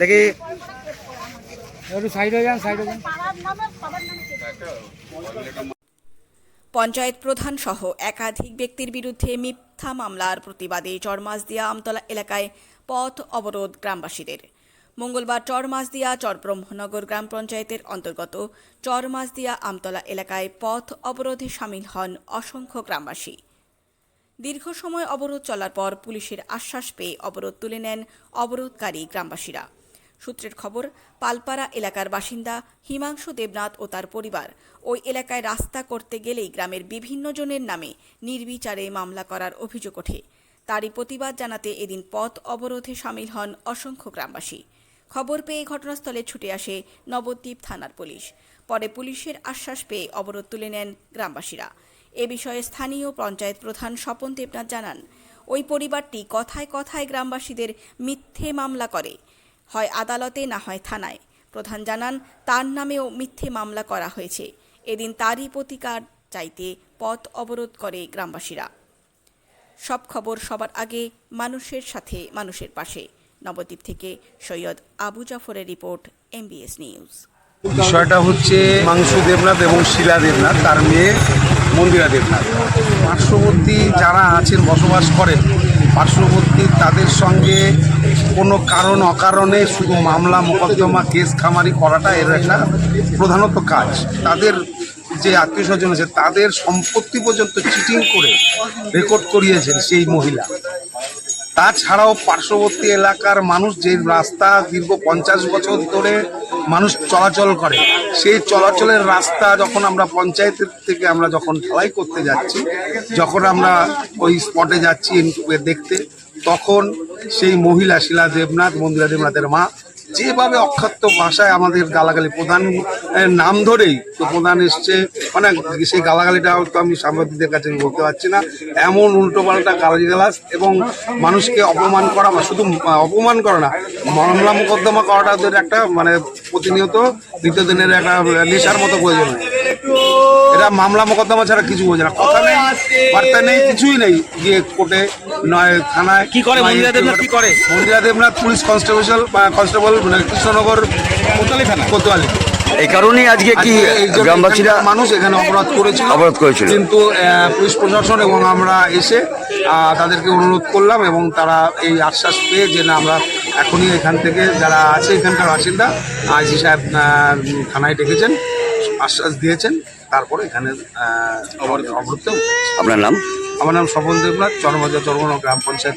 দেখি। একটু সাইড হয়ে যান সাইড হয়ে যান। পঞ্চায়েত প্রধান সহ একাধিক ব্যক্তির বিরুদ্ধে মিথ্যা মামলার প্রতিবাদে চরমাসদিয়া আমতলা এলাকায় পথ অবরোধ গ্রামবাসীদের। মঙ্গলবার চরমাসদিয়া চরব্রহ্মনগর গ্রাম পঞ্চায়েতের অন্তর্গত চরমাসদিয়া আমতলা এলাকায় পথ অবরোধে সামিল হন অসংখ্য গ্রামবাসী। দীর্ঘ সময় অবরোধ চলার পর পুলিশের আশ্বাস পেয়ে অবরোধ তুলে নেন অবরোধকারী গ্রামবাসীরা। সূত্রের খবর, পালপাড়া এলাকার বাসিন্দা হিমাংশু দেবনাথ ও তার পরিবার ওই এলাকায় রাস্তা করতে গেলেই গ্রামের বিভিন্ন জনের নামে নির্বিচারে মামলা করার অভিযোগ ওঠে। তারই প্রতিবাদ জানাতে এদিন পথ অবরোধে সামিল হন অসংখ্য গ্রামবাসী। খবর পেয়ে ঘটনাস্থলে ছুটে আসে নবদ্বীপ থানার পুলিশ। পরে পুলিশের আশ্বাস পেয়ে অবরোধ তুলে নেন গ্রামবাসীরা। এ বিষয়ে স্থানীয় পঞ্চায়েত প্রধান স্বপন দেবনাথ জানান, ওই পরিবারটি কথায় কথায় গ্রামবাসীদের মিথ্যে মামলা করে, হয় আদালতে না হয় থানায়। প্রধান জানান, তার নামেও মিথ্যে মামলা করা হয়েছে। এদিন তারই প্রতিকার চাইতে পথ অবরোধ করে গ্রামবাসীরা। সব খবর সবার আগে মানুষের সাথে, মানুষের পাশে। নবদ্বীপ থেকে সৈয়দ আবু জাফরের রিপোর্ট, এমবিএস নিউজ। বিষয়টা হচ্ছে মাংসু দেবনাথ এবং শিলা দেবনাথ, তার মেয়ে মন্দিরা দেবনাথ পার্শ্ববর্তী যারা আছেন, বসবাস করেন, পার্শ্ববর্তী তাদের সঙ্গে কোনো কারণ অকারণে শুধু মামলা, মোকদ্দমা, কেস খামারি করাটা এর একটা প্রধানত কাজ। তাদের যে আত্মীয় স্বজন আছে, তাদের সম্পত্তি পর্যন্ত চিটিং করে রেকর্ড করিয়েছেন সেই মহিলা। তাছাড়াও পার্শ্ববর্তী এলাকার মানুষ যে রাস্তা দীর্ঘ পঞ্চাশ বছর ধরে মানুষ চলাচল করে, সেই চলাচলের রাস্তা যখন আমরা পঞ্চায়েতের থেকে আমরা যখন ঢালাই করতে যাচ্ছি, যখন আমরা ওই স্পটে যাচ্ছি দেখতে, তখন সেই মহিলা শিলা দেবনাথ, মন্দিরা দেবনাথের মা যেভাবে অক্ষাত্য ভাষায় আমাদের গালাগালি, প্রধান নাম ধরেই তো প্রধান এসছে মানে সেই গালাগালিটা হয়তো আমি সাংবাদিকদের কাছে বলতে পারছি না। এমন উল্টো পাল্টা গালাস এবং মানুষকে অপমান করা বা শুধু অপমান করা না মামলা মোকদ্দমা করাটা ওদের একটা মানে প্রতিনিয়ত নিত্যদিনের একটা নেশার মতো প্রয়োজন হয়। এটা মামলা মোকদ্দমা ছাড়া কিছু বোঝে না। কথা নেই বার্তা নেই কিছুই নেই গিয়ে কোর্টে নয় থানায় কি করে? মন্দিরা দেবনাথ কি করে? মন্দিরা দেবনাথ পুলিশ কনস্টেবল বা কনস্টেবল মানে কৃষ্ণনগর কোতোয়ালি থানা? কোতোয়ালি। এই কারণেই আজকে কি গ্রামবাসীরা মানুষ এখানে অপরাধ করেছিল অবরোধ করেছিল। কিন্তু পুলিশ প্রশাসন এবং আমরা এসে তাদেরকে অনুরোধ করলাম এবং তারা এই আশ্বাস পেয়ে যে না আমরা এখনই এখান থেকে যারা আছে এখানকার বাসিন্দা আইসি সাহেব থানায় ডেকেছেন আশ্বাস দিয়েছেন তারপরে এখানে অবরোধ অবরোধ আপনার নাম? আমার নাম স্বপন দেবনাথ চরমজা চরমন গ্রাম পঞ্চায়েত।